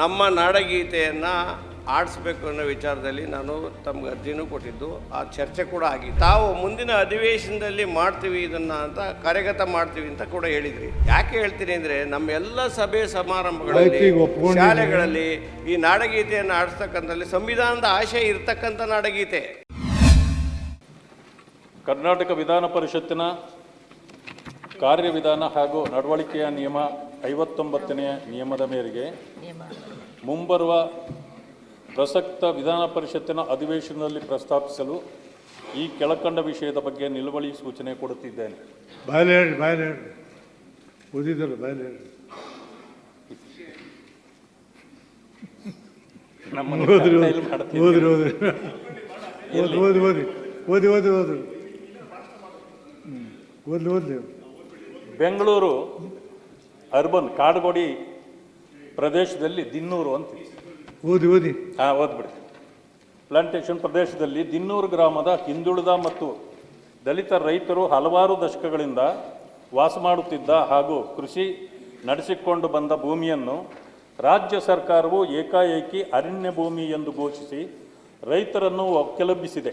ನಮ್ಮ ನಾಡಗೀತೆಯನ್ನು ಆಡಿಸ್ಬೇಕು ಅನ್ನೋ ವಿಚಾರದಲ್ಲಿ ನಾನು ತಮ್ಗೆ ಅರ್ಜಿನೂ ಕೊಟ್ಟಿದ್ದು. ಆ ಚರ್ಚೆ ಕೂಡ ಆಗಿ ತಾವು ಮುಂದಿನ ಅಧಿವೇಶನದಲ್ಲಿ ಮಾಡ್ತೀವಿ ಇದನ್ನು ಅಂತ ಕಾರ್ಯಗತ ಮಾಡ್ತೀವಿ ಅಂತ ಕೂಡ ಹೇಳಿದ್ರಿ. ಯಾಕೆ ಹೇಳ್ತೀನಿ ಅಂದರೆ ನಮ್ಮ ಎಲ್ಲ ಸಭೆ ಸಮಾರಂಭಗಳಲ್ಲಿ. ಶಾಲೆಗಳಲ್ಲಿ ಈ ನಾಡಗೀತೆಯನ್ನು ಆಡಿಸ್ತಕ್ಕಂಥಲ್ಲಿ ಸಂವಿಧಾನದ ಆಶಯ ಇರತಕ್ಕಂಥ ನಾಡಗೀತೆ. ಕರ್ನಾಟಕ ವಿಧಾನ ಪರಿಷತ್ತಿನ ಕಾರ್ಯವಿಧಾನ ಹಾಗೂ ನಡವಳಿಕೆಯ ನಿಯಮ ಐವತ್ತೊಂಬತ್ತನೆಯ ನಿಯಮದ ಮೇರೆಗೆ ಮುಂಬರುವ ಪ್ರಸಕ್ತ ವಿಧಾನ ಪರಿಷತ್ತಿನ ಅಧಿವೇಶನದಲ್ಲಿ ಪ್ರಸ್ತಾಪಿಸಲು ಈ ಕೆಳಕಂಡ ವಿಷಯದ ಬಗ್ಗೆ ನಿಲುವಳಿ ಸೂಚನೆ ಕೊಡುತ್ತಿದ್ದೇನೆ. ಓದಿದ್ದಲ್ಲ ಓದ್ರಿ ಓದ್ರಿ. ಓದಿ ಓದಿ ಓದಿ ಓದಿ ಓದಿ ಓದ್ರಿ ಓದ್ಲಿ ಓದ್ಲಿ. ಬೆಂಗಳೂರು ಅರ್ಬನ್ ಕಾಡುಗೋಡಿ ಪ್ರದೇಶದಲ್ಲಿ ದಿನ್ನೂರು ಅಂತ ಓದಿ ಓದಿ. ಹಾಂ ಓದ್ಬಿಡಿ. ಪ್ಲಾಂಟೇಶನ್ ಪ್ರದೇಶದಲ್ಲಿ ದಿನ್ನೂರು ಗ್ರಾಮದ ಹಿಂದುಳಿದ ಮತ್ತು ದಲಿತ ರೈತರು ಹಲವಾರು ದಶಕಗಳಿಂದ ವಾಸ ಮಾಡುತ್ತಿದ್ದ ಹಾಗೂ ಕೃಷಿ ನಡೆಸಿಕೊಂಡು ಬಂದ ಭೂಮಿಯನ್ನು ರಾಜ್ಯ ಸರ್ಕಾರವು ಏಕಾಏಕಿ ಅರಣ್ಯ ಭೂಮಿ ಎಂದು ಘೋಷಿಸಿ ರೈತರನ್ನು ಒಕ್ಕಲೆಬ್ಬಿಸಿದೆ.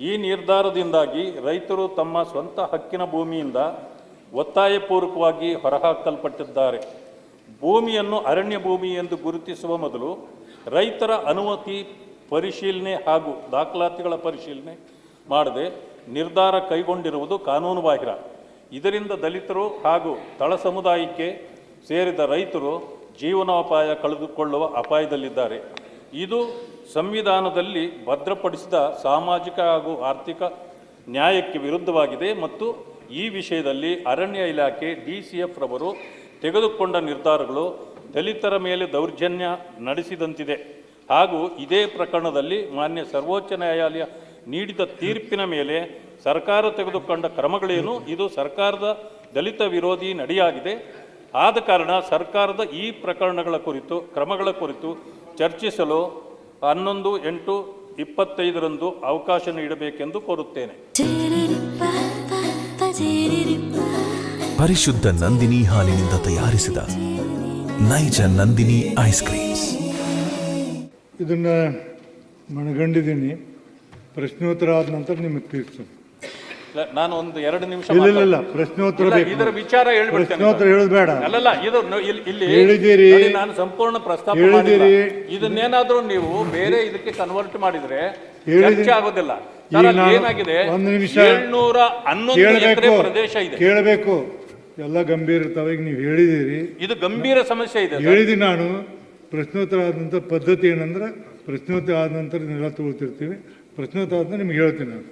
ಈ ನಿರ್ಧಾರದಿಂದಾಗಿ ರೈತರು ತಮ್ಮ ಸ್ವಂತ ಹಕ್ಕಿನ ಭೂಮಿಯಿಂದ ಒತ್ತಾಯಪೂರ್ವಕವಾಗಿ ಹೊರಹಾಕಲ್ಪಟ್ಟಿದ್ದಾರೆ. ಭೂಮಿಯನ್ನು ಅರಣ್ಯ ಭೂಮಿ ಎಂದು ಗುರುತಿಸುವ ಮೊದಲು ರೈತರ ಅನುಮತಿ ಪರಿಶೀಲನೆ ಹಾಗೂ ದಾಖಲಾತಿಗಳ ಪರಿಶೀಲನೆ ಮಾಡದೆ ನಿರ್ಧಾರ ಕೈಗೊಂಡಿರುವುದು ಕಾನೂನುಬಾಹಿರ. ಇದರಿಂದ ದಲಿತರು ಹಾಗೂ ತಳ ಸಮುದಾಯಕ್ಕೆ ಸೇರಿದ ರೈತರು ಜೀವನೋಪಾಯ ಕಳೆದುಕೊಳ್ಳುವ ಅಪಾಯದಲ್ಲಿದ್ದಾರೆ. ಇದು ಸಂವಿಧಾನದಲ್ಲಿ ಭದ್ರಪಡಿಸಿದ ಸಾಮಾಜಿಕ ಹಾಗೂ ಆರ್ಥಿಕ ನ್ಯಾಯಕ್ಕೆ ವಿರುದ್ಧವಾಗಿದೆ ಮತ್ತು ಈ ವಿಷಯದಲ್ಲಿ ಅರಣ್ಯ ಇಲಾಖೆ ಡಿ ಸಿ ಎಫ್ ರವರು ತೆಗೆದುಕೊಂಡ ನಿರ್ಧಾರಗಳು ದಲಿತರ ಮೇಲೆ ದೌರ್ಜನ್ಯ ನಡೆಸಿದಂತಿದೆ. ಹಾಗೂ ಇದೇ ಪ್ರಕರಣದಲ್ಲಿ ಮಾನ್ಯ ಸರ್ವೋಚ್ಚ ನ್ಯಾಯಾಲಯ ನೀಡಿದ ತೀರ್ಪಿನ ಮೇಲೆ ಸರ್ಕಾರ ತೆಗೆದುಕೊಂಡ ಕ್ರಮಗಳೇನು, ಇದು ಸರ್ಕಾರದ ದಲಿತ ವಿರೋಧಿ ನಡೆಯಾಗಿದೆ. ಆದ ಕಾರಣ ಸರ್ಕಾರದ ಈ ಪ್ರಕರಣಗಳ ಕುರಿತು, ಕ್ರಮಗಳ ಕುರಿತು ಚರ್ಚಿಸಲು ಹನ್ನೊಂದು ಎಂಟು ಇಪ್ಪತ್ತೈದರಂದು ಅವಕಾಶ ನೀಡಬೇಕೆಂದು ಕೋರುತ್ತೇನೆ. ಪರಿಶುದ್ಧ ನಂದಿನಿ ಹಾಲಿನಿಂದ ತಯಾರಿಸಿದ ನೈಜ ನಂದಿನಿ ಐಸ್ ಕ್ರೀಮ್ಸ್. ಇದನ್ನ ಮನಗಂಡಿದ್ದೀನಿ. ಪ್ರಶ್ನೋತ್ತರ ಆದ ನಂತರ ನಿಮಗೆ ತೀರ್ಸು ನಾನು ಒಂದು ಎರಡು ನಿಮಿಷ ಇಲ್ಲ ಇಲ್ಲ ಇಲ್ಲ ಪ್ರಶ್ನೋತ್ತರ ಇದರ ವಿಚಾರ ಹೇಳ್ಬಿಡ್ತೇನೆ ಪ್ರಶ್ನೋತ್ತರ ಹೇಳೋದು ಬೇಡ. ಅಲ್ಲಲ್ಲ ಇದು ಇಲ್ಲಿ- ಇಲ್ಲಿ ಹೇಳಿದ್ದೀರಿ. ನಾನು ಸಂಪೂರ್ಣ ಪ್ರಸ್ತಾಪ ಹೇಳಿದ್ದೀರಿ. ಇದನ್ನೇನಾದರೂ ನೀವು ಬೇರೆ ಇದಕ್ಕೆ ಕನ್ವರ್ಟ್ ಮಾಡಿದ್ರೆ. ಚರ್ಚೆ ಆಗೋದಿಲ್ಲ. ಏನಾಗಿದೆ? ಒಂದು ನಿಮಿಷ ಎಕರೆ ಪ್ರದೇಶ ಇದೆ. ಕೇಳಬೇಕು. ಎಲ್ಲ ಗಂಭೀರ ಇರ್ತಾವೆ ಈಗ ನೀವು ಹೇಳಿದಿರಿ ಇದು ಗಂಭೀರ ಸಮಸ್ಯೆ ಇದೆ ಹೇಳಿದಿ ನಾನು. ಪ್ರಶ್ನೋತ್ತರ ಆದ ನಂತರ ಪದ್ಧತಿ ಏನಂದ್ರೆ ಪ್ರಶ್ನೋತ್ತರ ಆದ ನಂತರ ನೆಲ ತಗೊಳ್ತಿರ್ತೀವಿ. ಪ್ರಶ್ನೋತ್ತರ ಆದ ನಿಮ್ಗೆ ಹೇಳ್ತೀನಿ ನಾನು.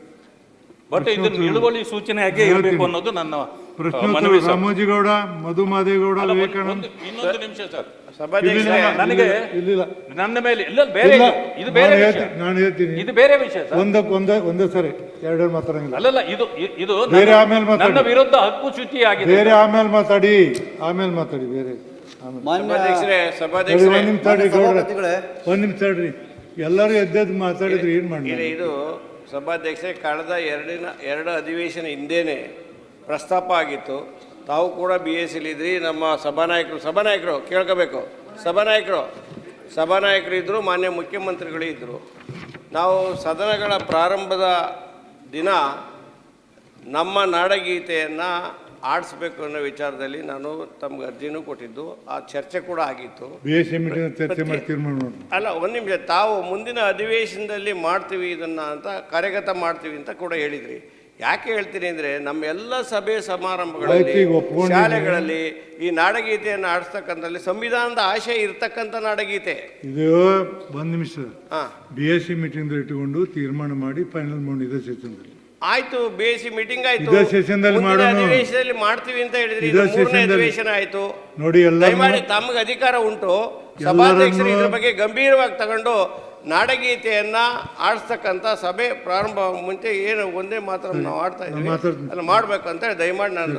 ಬಟ್ ಇದು ನಿಲುವಳಿ ಸೂಚನೆಯಾಗಿ ಇರಬೇಕು ಅನ್ನೋದು ನನ್ನ ಪ್ರಶ್ನೋತ್ತರ. ರಾಮೋಜಿಗೌಡ ಮಧು ಮಾದೇಗೌಡ ವಿವೇಕಾನಂದ. ಇನ್ನೊಂದು ನಿಮಿಷ ಸರ್. ಸಭಾಧ್ಯಕ್ಷರೇ ಇಲ್ಲ, ನನಗೆ ಇಲ್ಲಿಲ್ಲ ನನ್ನ ಮೇಲೆ ಇಲ್ಲ ಬೇರೆ ಇದು. ಇದು ಬೇರೆ ನಾನು ವಿಷಯ. ಹೇಳ್ತೀನಿ ನಾನು ಹೇಳ್ತೀನಿ. ಇದು ಬೇರೆ ವಿಷಯ ಸರ್. ಒಂದಕ್ಕೆ ಒಂದೇ ಒಂದೇ ಸರಿ ಎರಡೆರಡು ಮಾತಾಡಂಗಿಲ್ಲ. ಅಲ್ಲಲ್ಲ ಇದು ಇದು ಬೇರೆ ಆಮೇಲೆ ಮಾತಾಡಿ. ನನ್ನ ವಿರುದ್ಧ ಹಕ್ಕು ಚ್ಯುತಿಯಾಗಿದೆ ಬೇರೆ ಆಮೇಲೆ ಮಾತಾಡಿ ಆಮೇಲೆ ಮಾತಾಡಿ ಬೇರೆ ಮಾನ್ಯ ಸಭಾಧ್ಯಕ್ಷರೇ ತಡಿ, ಸಭಾಧ್ಯಕ್ಷರೇ ಒಂದ್ ನಿಮಿಷ ಗೌಡ್ರೆ. ಒಂದ್ ನಿಮಿಷ ತಡ್ರಿ. ಎಲ್ಲರೂ ಎದ್ದೆದ್ದು ಮಾತಾಡಿದ್ರೆ ಏನ್ ಮಾಡಿ ಇದು ಸಭಾಧ್ಯಕ್ಷರೇ ಕಳೆದ ಎರಡಿನ ಎರಡು ಅಧಿವೇಶನ ಹಿಂದೇನೆ ಪ್ರಸ್ತಾಪ ಆಗಿತ್ತು. ತಾವು ಕೂಡ ಬಿ ಎಸ್ ಇದ್ರಿ ನಮ್ಮ ಸಭಾನಾಯಕರು ಸಭಾನಾಯಕರು ಕೇಳ್ಕೋಬೇಕು. ಸಭಾನಾಯಕರು ಸಭಾನಾಯಕರು ಇದ್ದರು ಮಾನ್ಯ ಮುಖ್ಯಮಂತ್ರಿಗಳು ಇದ್ದರು ನಾವು ಸದನಗಳ ಪ್ರಾರಂಭದ ದಿನ ನಮ್ಮ ನಾಡಗೀತೆಯನ್ನು ಆಡಿಸ್ಬೇಕು ಅನ್ನೋ ವಿಚಾರದಲ್ಲಿ ನಾನು ತಮ್ಗೆ ಅರ್ಜಿನೂ ಕೊಟ್ಟಿದ್ದು. ಆ ಚರ್ಚೆ ಕೂಡ ಆಗಿತ್ತು. ಅಲ್ಲ ಒಂದು ನಿಮಿಷ. ತಾವು ಮುಂದಿನ ಅಧಿವೇಶನದಲ್ಲಿ ಮಾಡ್ತೀವಿ ಇದನ್ನು ಅಂತ ಕಾರ್ಯಗತ ಮಾಡ್ತೀವಿ ಅಂತ ಕೂಡ ಹೇಳಿದ್ರಿ. ಯಾಕೆ ಹೇಳ್ತೀನಿ ಅಂದರೆ ನಮ್ಮೆಲ್ಲ ಸಭೆ ಸಮಾರಂಭಗಳಲ್ಲಿ. ಶಾಲೆಗಳಲ್ಲಿ ಈ ನಾಡಗೀತೆಯನ್ನು ಆಡಿಸ್ತಕ್ಕಂಥಲ್ಲಿ ಸಂವಿಧಾನದ ಆಶಯ ಇರತಕ್ಕಂಥ ನಾಡಗೀತೆ. ಇದು ಒಂದು ನಿಮಿಷ. ಹಾಂ. ಬಿ ಎಸ್ ಸಿ ಮೀಟಿಂಗ್ ಇಟ್ಟುಕೊಂಡು ತೀರ್ಮಾನ ಮಾಡಿ ಫೈನಲ್ ಮಾಡಿ ಇದೇ ಸೆಷನ್ದಲ್ಲಿ ಆಯ್ತು ಬಿ ಎಸ್ ಸಿ ಮೀಟಿಂಗ್ ಆಯ್ತು. ಇದೇ ಸೆಷನ್ದಲ್ಲಿ ಮಾಡೋಣ. ಅಧಿವೇಶನದಲ್ಲಿ ಮಾಡ್ತೀವಿ ಅಂತ ಹೇಳಿದ್ರಿ. ಇದೇ ಮೂರನೇ. ಅಧಿವೇಶನ ಆಯ್ತು. ನೋಡಿ ಎಲ್ಲ ಮಾಡಿ ತಮಗೆ ಅಧಿಕಾರ ಉಂಟು. ಸಭಾಧ್ಯಕ್ಷರು ಇದ್ರ ಬಗ್ಗೆ ಗಂಭೀರವಾಗಿ ತಗೊಂಡು ನಾಡಗೀತೆಯನ್ನ ಆಡಿಸ್ತಕ್ಕಂಥ ಸಭೆ ಪ್ರಾರಂಭ ಮುಂಚೆ ಏನು ಒಂದೇ ಮಾತ್ರ ನಾವು ಆಡ್ತಾ ಇದ್ದೀವಿ. ಅಲ್ಲ ಮಾಡಬೇಕು ಅಂತ ಹೇಳಿ ದಯಮಾಡಿ ನಾನು.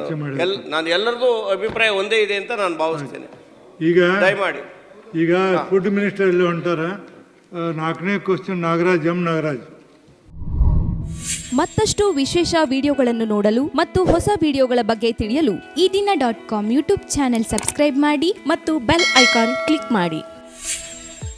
ಎಲ್ ನಾನು ಎಲ್ಲರಿಗೂ ಅಭಿಪ್ರಾಯ ಒಂದೇ ಇದೆ ಅಂತ ನಾನು ಭಾವಿಸ್ತೇನೆ. ಈಗ ದಯಮಾಡಿ. ಈಗ ಫುಡ್ ಮಿನಿಸ್ಟರ್ ಇಲ್ಲಿ ಹೊಂಟಾರ. ನಾಲ್ಕನೇ ಕ್ವಶನ್ ನಾಗರಾಜ್ ಎಂ ನಾಗರಾಜ್. ಮತ್ತಷ್ಟು ವಿಶೇಷ ವಿಡಿಯೋಗಳನ್ನು ನೋಡಲು ಮತ್ತು ಹೊಸ ವಿಡಿಯೋಗಳ ಬಗ್ಗೆ ತಿಳಿಯಲು ಈ ದಿನ dot com YouTube channel subscribe ಮಾಡಿ ಮತ್ತು ಬೆಲ್ ಐಕಾನ್ ಕ್ಲಿಕ್ ಮಾಡಿ.